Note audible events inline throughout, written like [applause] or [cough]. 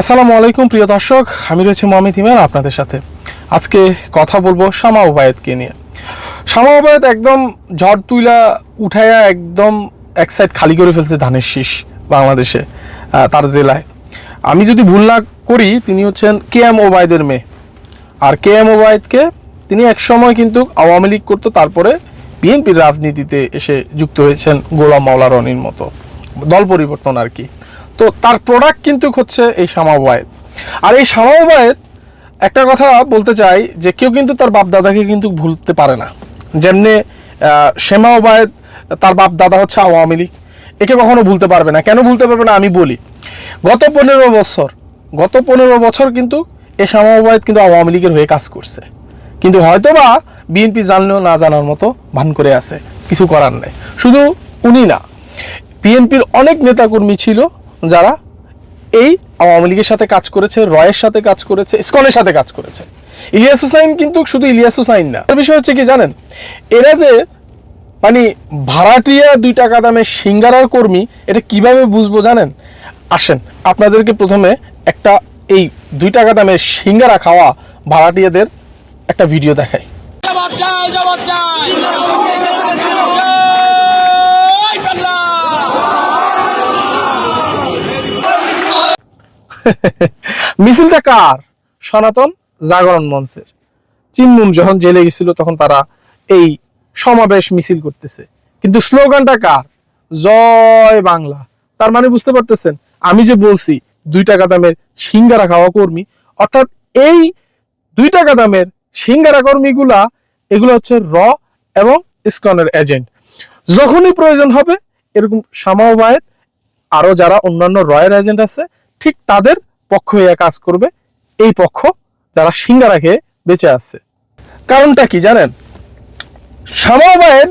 আসসালামু আলাইকুম, প্রিয় দর্শক। আমি রয়েছি মোহাম্মদ ইমান আপনাদের সাথে। আজকে কথা বলব শামা ওবায়দকে নিয়ে। শামা ওবায়দ একদম ঝড় তুইলা উঠাইয়া একদম এক সাইড খালি করে ফেলছে ধানের শীষ বাংলাদেশে তার জেলায়। আমি যদি ভুল না করি, তিনি হচ্ছেন কে এম ওবায়দের মেয়ে। আর কে এম ওবায়দকে তিনি একসময় কিন্তু আওয়ামী লীগ করতো, তারপরে বিএনপির রাজনীতিতে এসে যুক্ত হয়েছেন গোলাম মাওলা রনির মতো। দল পরিবর্তন আর কি। তো তার প্রোডাক্ট কিন্তু হচ্ছে এই শামা আর এই শামা ওবায়দ একটা কথা বলতে চাই যে কেউ কিন্তু তার বাপ দাদাকে কিন্তু ভুলতে পারে না। যেমনি আহ, শ্যামা ওবায়দ তার বাপ দাদা হচ্ছে আওয়ামী লীগ। একে কখনো ভুলতে পারবে না। কেন ভুলতে পারবে না? আমি বলি গত পনেরো বছর গত পনেরো বছর কিন্তু এ শামা কিন্তু আওয়ামী লীগের হয়ে কাজ করছে। কিন্তু হয়তোবা বিএনপি জানলেও না জানার মতো ভান করে আছে। কিছু করার নেই। শুধু উনি না বিএনপির অনেক নেতাকর্মী ছিল যারা এই আওয়ামী লীগের সাথে কাজ করেছে, রয়ের সাথে কাজ করেছে, ইসকনের সাথে কাজ করেছে। ইলিয়াস হুসাইন কিন্তু শুধু ইলিয়াস হুসাইন না। বিষয় হচ্ছে কি জানেন? এরা যে মানে ভাড়াটিয়া দুই টাকা দামের সিঙ্গারার কর্মী, এটা কীভাবে বুঝব জানেন? আসেন, আপনাদেরকে প্রথমে একটা এই দুই টাকা দামের সিঙ্গারা খাওয়া ভাড়াটিয়াদের একটা ভিডিও দেখাই। জবাব জবাব চাই জয় বাংলা [laughs] মিছিলটা কার? সনাতন জাগরণ মঞ্চের। চিনমুন যখন জেলে গেছিল তখন তারা এই সমাবেশ মিছিল করতেছে। কিন্তু স্লোগানটা কার? জয় বাংলা। তার মানে বুঝতে পারতেছেন, আমি যে বলছি দুই টাকা দামের সিঙ্গারা খাওয়া কর্মী, অর্থাৎ এই দুই টাকা দামের সিঙ্গারা কর্মীগুলা, এগুলো হচ্ছে র এবং ইসকনের এজেন্ট। যখনই প্রয়োজন হবে, এরকম সামাবায়ের আরও যারা অন্যান্য রয়ের এজেন্ট আছে ঠিক তাদের পক্ষ হয়ে কাজ করবে এই পক্ষ যারা সিঙ্গারা খেয়ে বেঁচে আছে। কারণটা কি জানেন? শামাবায়ের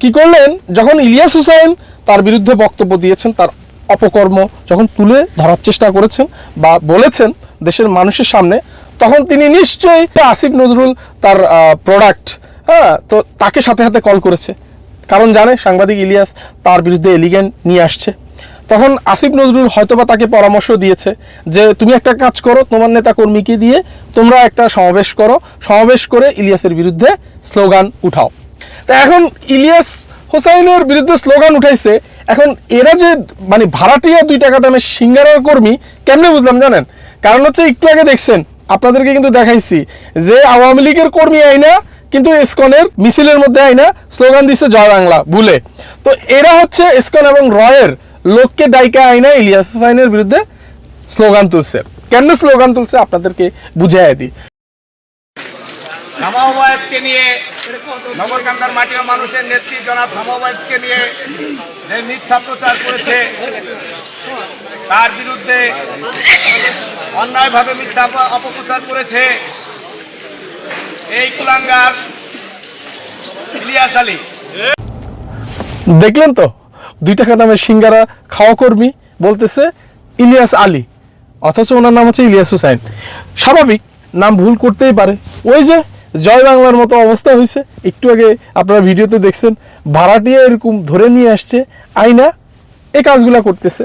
কি করলেন? যখন ইলিয়াস হুসাইন তার বিরুদ্ধে বক্তব্য দিয়েছেন, তার অপকর্ম যখন তুলে ধরার চেষ্টা করেছেন বা বলেছেন দেশের মানুষের সামনে, তখন তিনি নিশ্চয়ই আসিফ নজরুল তার প্রোডাক্ট হ্যাঁ তো তাকে সাথে সাথে কল করেছে। কারণ জানে সাংবাদিক ইলিয়াস তার বিরুদ্ধে এলিগেন নিয়ে আসছে। তখন আসিফ নজরুল হয়তোবা তাকে পরামর্শ দিয়েছে যে তুমি একটা কাজ করো, তোমার নেতা কর্মীকে দিয়ে তোমরা একটা সমাবেশ করো। সমাবেশ করে ইলিয়াসের বিরুদ্ধে স্লোগান উঠাও। তা এখন ইলিয়াস হোসাইনের বিরুদ্ধে স্লোগান উঠাইছে। এখন এরা যে মানে ভাড়াটিয়া দুই টাকা দামের সিঙ্গারার কর্মী, কেমনে বুঝলাম জানেন? কারণ হচ্ছে একটু আগে দেখছেন, আপনাদেরকে কিন্তু দেখাইছি যে আওয়ামী লীগের কর্মী আইনা, কিন্তু ইসকনের মিছিলের মধ্যে আইনা স্লোগান দিচ্ছে জয় বাংলা, ভুলে। তো এরা হচ্ছে ইসকন এবং রয়ের লোককে ডাইকা আইনা ইলিয়াস হুসাইনের বিরুদ্ধে স্লোগান তুলছে। কেন স্লোগান তুলছে আপনাদেরকে বুঝাই দিই। সামাওয়াতকে নিয়ে নগরকান্দার মাটি মানুষের নেত্রী জনাব সামাওয়াতকে নিয়ে যে মিথ্যা প্রচার করেছে তার বিরুদ্ধে অন্যায়ভাবে মিথ্যা অপ- অপপ্রচার করেছে এই কুলাঙ্গার ইলিয়াস আলী। দেখলেন তো? দুই টাকা দামের সিঙ্গারা খাওয়া কর্মী বলতেছে ইলিয়াস আলী। অথচ ওনার নাম হচ্ছে ইলিয়াস হুসাইন। স্বাভাবিক, নাম ভুল করতেই পারে। ওই যে জয় বাংলার মতো অবস্থা হয়েছে। একটু আগে আপনারা ভিডিওতে দেখছেন, ভাড়াটিয়া এরকম ধরে নিয়ে আসছে আইনা এই কাজগুলা করতেছে।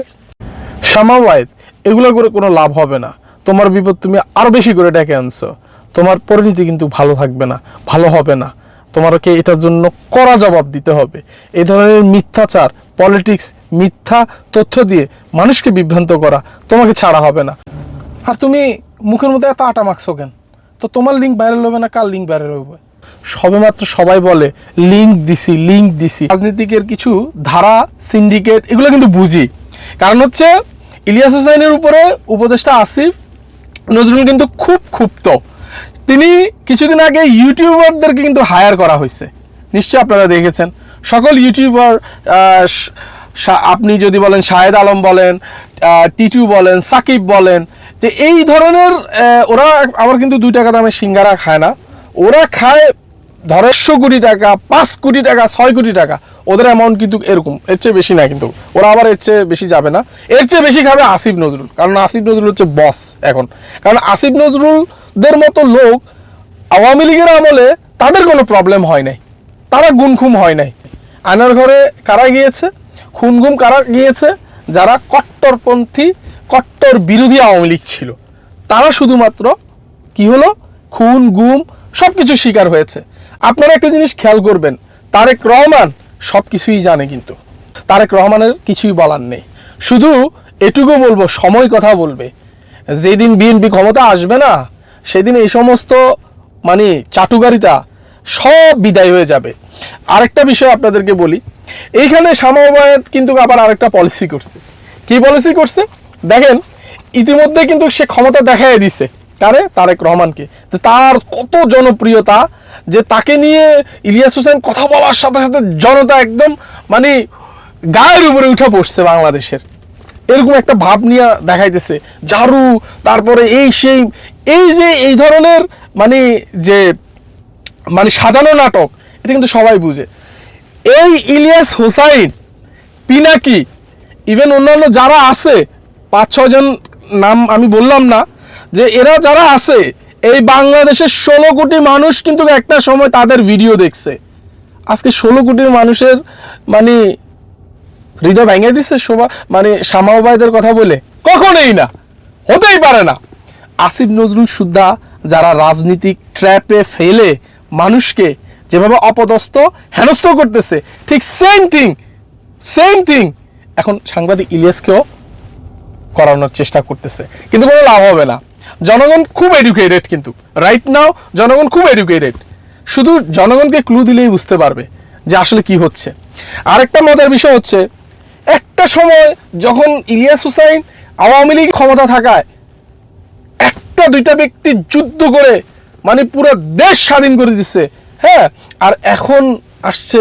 সামাওয়ায়দ এগুলো করে কোনো লাভ হবে না। তোমার বিপদ তুমি আরও বেশি করে ডেকে আনছো। তোমার পরিণতি কিন্তু ভালো থাকবে না, ভালো হবে না। তোমাকে এটার জন্য কড়া জবাব দিতে হবে। এ ধরনের মিথ্যাচার পলিটিক্স, মিথ্যা, তথ্য দিয়ে মানুষকে বিভ্রান্ত করা তোমাকে ছাড়া হবে না। আর তুমি মুখের মধ্যে এত আটা মাখছো কেন? তো তোমার লিঙ্ক ভাইরাল হবে না কার লিঙ্ক ভাইরাল হবে? সবেমাত্র সবাই বলে লিঙ্ক দিছি লিঙ্ক দিছি। রাজনীতিকের কিছু ধারা সিন্ডিকেট এগুলো কিন্তু বুঝি। কারণ হচ্ছে ইলিয়াস হোসাইনের উপরে উপদেষ্টা আসিফ নজরুল কিন্তু খুব ক্ষুব্ধ। তিনি কিছুদিন আগে ইউটিউবারদেরকে কিন্তু হায়ার করা হয়েছে। নিশ্চয়ই আপনারা দেখেছেন। সকল ইউটিউবার আপনি যদি বলেন শাহেদ আলম বলেন টিটু বলেন, সাকিব বলেন, যে এই ধরনের ওরা আবার কিন্তু দুই টাকা দামের সিঙ্গারা খায় না। ওরা খায় ধরেশো কোটি টাকা, পাঁচ কোটি টাকা, ছয় কোটি টাকা। ওদের অ্যামাউন্ট কিন্তু এরকম। এর চেয়ে বেশি না কিন্তু। ওরা আবার এর চেয়ে বেশি যাবে না। এর চেয়ে বেশি খাবে আসিফ নজরুল। কারণ আসিফ নজরুল হচ্ছে বস এখন। কারণ আসিফ নজরুলদের মতো লোক আওয়ামী লীগের আমলে তাদের কোনো প্রবলেম হয় নাই। তারা গুনখুম হয় নাই। আয়নার ঘরে কারা গিয়েছে? খুনগুম কারা গিয়েছে? যারা কট্টরপন্থী, কট্টর বিরোধী আওয়ামী লীগ ছিল। তারা শুধুমাত্র কি হলো? খুন, গুম সব কিছু শিকার হয়েছে। আপনারা একটা জিনিস খেয়াল করবেন, তারেক রহমান সব কিছুই জানে কিন্তু। তারেক রহমানের কিছুই বলার নেই। শুধু এটুকু বলব, সময় কথা বলবে। যেদিন বিএনপি ক্ষমতা আসবে না, সেদিন এই সমস্ত মানে চাটুকারিতা সব বিদায় হয়ে যাবে। আরেকটা বিষয় আপনাদেরকে বলি, এইখানে সামাবায়ত কিন্তু আবার আরেকটা পলিসি করছে। কি পলিসি করছে? দেখেন, ইতিমধ্যে কিন্তু সে ক্ষমতা দেখাই দিছে। কারে? তারেক রহমানকে। তার কত জনপ্রিয়তা, যে তাকে নিয়ে ইলিয়াস হোসেন কথা বলার সাথে সাথে জনতা একদম মানে গায়ের উপরে উঠে পড়ছে বাংলাদেশের। এরকম একটা ভাব নিয়ে দেখাইতেছে। ঝাড়ু, তারপরে এই সেই, এই যে এই ধরনের মানে যে মানে সাজানো নাটক, এটা কিন্তু সবাই বুঝে। এই ইলিয়াস হোসাইন, পিনাকি ইভেন অন্যান্য যারা আছে, পাঁচ ছজন নাম আমি বললাম না, যে এরা যারা আছে, এই বাংলাদেশের ষোলো কোটি মানুষ কিন্তু একটা সময় তাদের ভিডিও দেখছে। আজকে ষোলো কোটি মানুষের মানে হৃদয় ভেঙে দিচ্ছে শোভা মানে শ্যামাবাইদের কথা বলে। কখনোই না, হতেই পারে না। আসিফ নজরুল সুদ্ধা যারা রাজনীতিক ট্র্যাপে ফেলে মানুষকে যেভাবে অপদস্থ, হেনস্থ করতেছে, ঠিক সেম থিং সেম থিং এখন সাংবাদিক ইলিয়াসকেও করানোর চেষ্টা করতেছে, কিন্তু কোনো লাভ হবে না। জনগণ খুব এডুকেটেড কিন্তু। রাইট নাও জনগণ খুব এডুকেটেড শুধু জনগণকে ক্লু দিলেই বুঝতে পারবে যে আসলে কি হচ্ছে। আরেকটা মজার বিষয় হচ্ছে, একটা সময় যখন ইলিয়াস হুসাইন আওয়ামী লীগ ক্ষমতা থাকায় একটা দুইটা ব্যক্তি যুদ্ধ করে মানে পুরো দেশ স্বাধীন করে দিচ্ছে হ্যাঁ? আর এখন আসছে,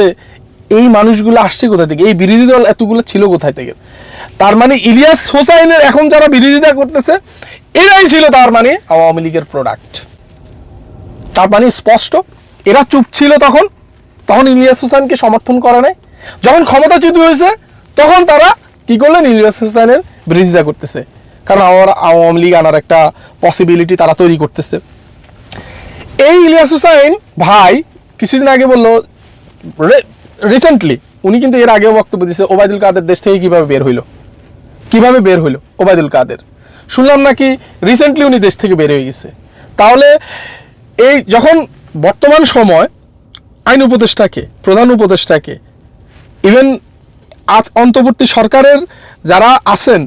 এই মানুষগুলো আসছে কোথা থেকে? এই বিরোধী দল এতগুলো ছিল কোথায় থেকে? তার মানে ইলিয়াস হোসাইনের এখন যারা বিরোধিতা করতেছে, এরাই ছিল তার মানে আওয়ামী লীগের প্রোডাক্ট তার মানে স্পষ্ট, এরা চুপ ছিল তখন। তখন ইলিয়াস হোসেনকে সমর্থন করে নাই। যখন ক্ষমতাচ্যুত হয়েছে, তখন তারা কি করলেন? ইলিয়াস হোসেনের বিরোধিতা করতেছে। কারণ আমার আওয়ামী লীগ আনার একটা পসিবিলিটি তারা তৈরি করতেছে। এই ইলিয়াস হুসাইন ভাই কিছুদিন আগে বলল রিসেন্টলি উনি কিন্তু এর আগেও বক্তব্য দিয়েছে, ওবায়দুল কাদের দেশ থেকে কীভাবে বের হইল? কীভাবে বের হইল ওবায়দুল কাদের? শুনলাম নাকি রিসেন্টলি উনি দেশ থেকে বের হয়ে গেছে। তাহলে এই যখন বর্তমান সময় আইন উপদেষ্টাকে, প্রধান উপদেষ্টাকে ইভেন আজ অন্তর্বর্তী সরকারের যারা আছেন,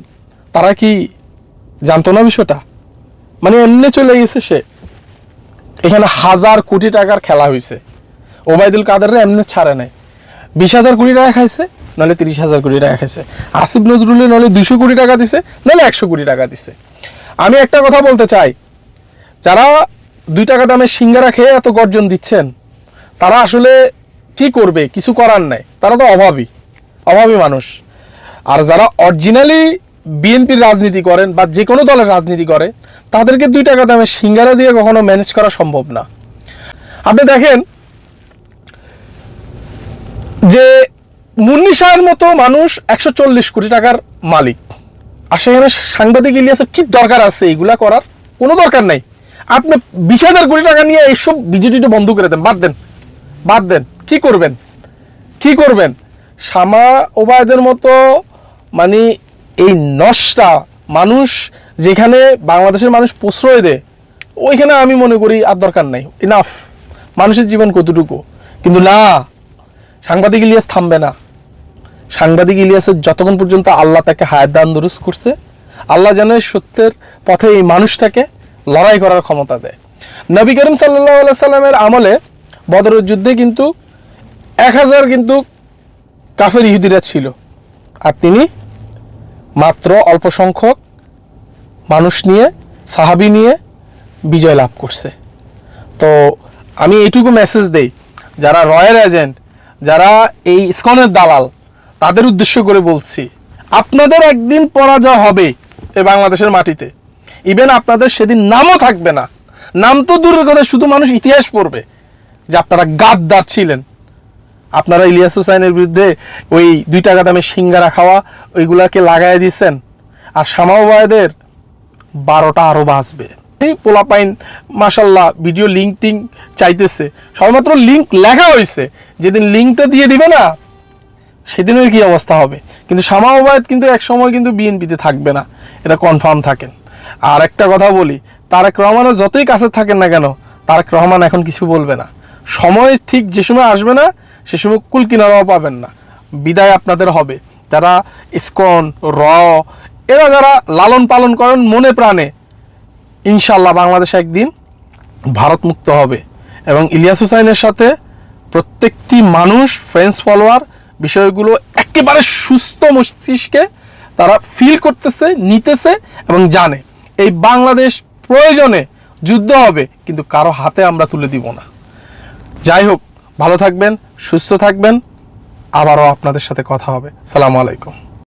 তারা কি জানতো না বিষয়টা? মানে এমনি চলে গেছে সে। এখানে হাজার কোটি টাকার খেলা হয়েছে ওবায়দুল কাদের এমনি ছাড়ে নাই। বিশ হাজার কোটি টাকা খাইছে নাহলে তিরিশ হাজার কোটি টাকা খাইছে। আসিফ নজরুলে নাহলে দুশো কোটি টাকা দিছে নাহলে একশো কোটি টাকা দিছে। আমি একটা কথা বলতে চাই, যারা দুই টাকা দামের সিঙ্গারা খেয়ে এত গর্জন দিচ্ছেন, তারা আসলে কি করবে? কিছু করার নাই। তারা তো অভাবী অভাবী মানুষ। আর যারা অরিজিনালি বিএনপির রাজনীতি করেন বা যে কোনো দলের রাজনীতি করে, তাদেরকে দুই টাকা দামে সিঙ্গারা দিয়ে কখনো ম্যানেজ করা সম্ভব না। আপনি দেখেন যে মুন্নি শাহের মতো মানুষ একশো চল্লিশ কোটি টাকার মালিক। আর সেখানে সাংবাদিক ইলিয়াসের কি দরকার আছে? এইগুলা করার কোনো দরকার নাই। আপনি বিশ হাজার কোটি টাকা নিয়ে এইসব বিজেপিটা বন্ধ করে দেন, বাদ দেন। বাদ দেন। কি করবেন? কি করবেন? শামা ওবায়দের মতো মানে এই নষ্টা মানুষ যেখানে বাংলাদেশের মানুষ প্রশ্রয় দেয়, ওইখানে আমি মনে করি আর দরকার নাই। ইনাফ মানুষের জীবন কতটুকু? কিন্তু না, সাংবাদিক ইলিয়াস থামবে না। সাংবাদিক ইলিয়াসের যতক্ষণ পর্যন্ত আল্লাহ তাকে হায়াত দান দুরুস করছে, আল্লাহ যেন সত্যের পথে এই মানুষটাকে লড়াই করার ক্ষমতা দেয়। নবী করিম সাল্লাহ সাল্লামের আমলে বদরের যুদ্ধে কিন্তু এক হাজার কিন্তু কাফের ইহুদিরা ছিল। আর তিনি মাত্র অল্প সংখ্যক মানুষ নিয়ে, সাহাবি নিয়ে বিজয় লাভ করছে। তো আমি এইটুকু মেসেজ দেই, যারা রয়্যাল এজেন্ট যারা এই ইসকনের দালাল, তাদের উদ্দেশ্য করে বলছি, আপনাদের একদিন পরাজয় হবে এই বাংলাদেশের মাটিতে। ইভেন আপনাদের সেদিন নামও থাকবে না। নাম তো দূরের কথা, শুধু মানুষ ইতিহাস পড়বে যে আপনারা গাদ্দার ছিলেন। আপনারা ইলিয়াস হুসাইনের বিরুদ্ধে ওই দুই টাকা দামে সিঙ্গারা খাওয়া ওইগুলাকে লাগাই দিচ্ছেন আর শামাওবায়দের বারোটা আরও বাঁচবে। এই পোলাপাইন মাসাল্লাহ ভিডিও লিঙ্ক টিঙ্ক চাইতেছে। সবেমাত্র লিঙ্ক লেখা হয়েছে যেদিন লিঙ্কটা দিয়ে দিবে না, সেদিনের কি অবস্থা হবে? কিন্তু শামা ওবায়দ কিন্তু এক সময় কিন্তু বিএনপিতে থাকবে না। এটা কনফার্ম থাকেন। আর একটা কথা বলি, তারেক রহমানের যতই কাছে থাকেন না কেন, তারেক রহমান এখন কিছু বলবে না। সময় ঠিক যে সময় আসবে না, সে সময় কুল কিনারাও পাবেন না। বিদায় আপনাদের হবে। যারা ইসকন, র, এরা যারা লালন পালন করেন মনে প্রাণে ইনশাল্লাহ বাংলাদেশ একদিন ভারত মুক্ত হবে। এবং ইলিয়াস হুসাইনের সাথে প্রত্যেকটি মানুষ ফ্রেন্ডস ফলোয়ার বিষয়গুলো একেবারে সুস্থ মস্তিষ্কে তারা ফিল করতেছে, নিতেছে এবং জানে। এই বাংলাদেশ প্রয়োজনে যুদ্ধ হবে, কিন্তু কারও হাতে আমরা তুলে দিব না। যাই হোক ভালো থাকবেন সুস্থ থাকবেন। আবারও আপনাদের সাথে কথা হবে। সালামু আলাইকুম।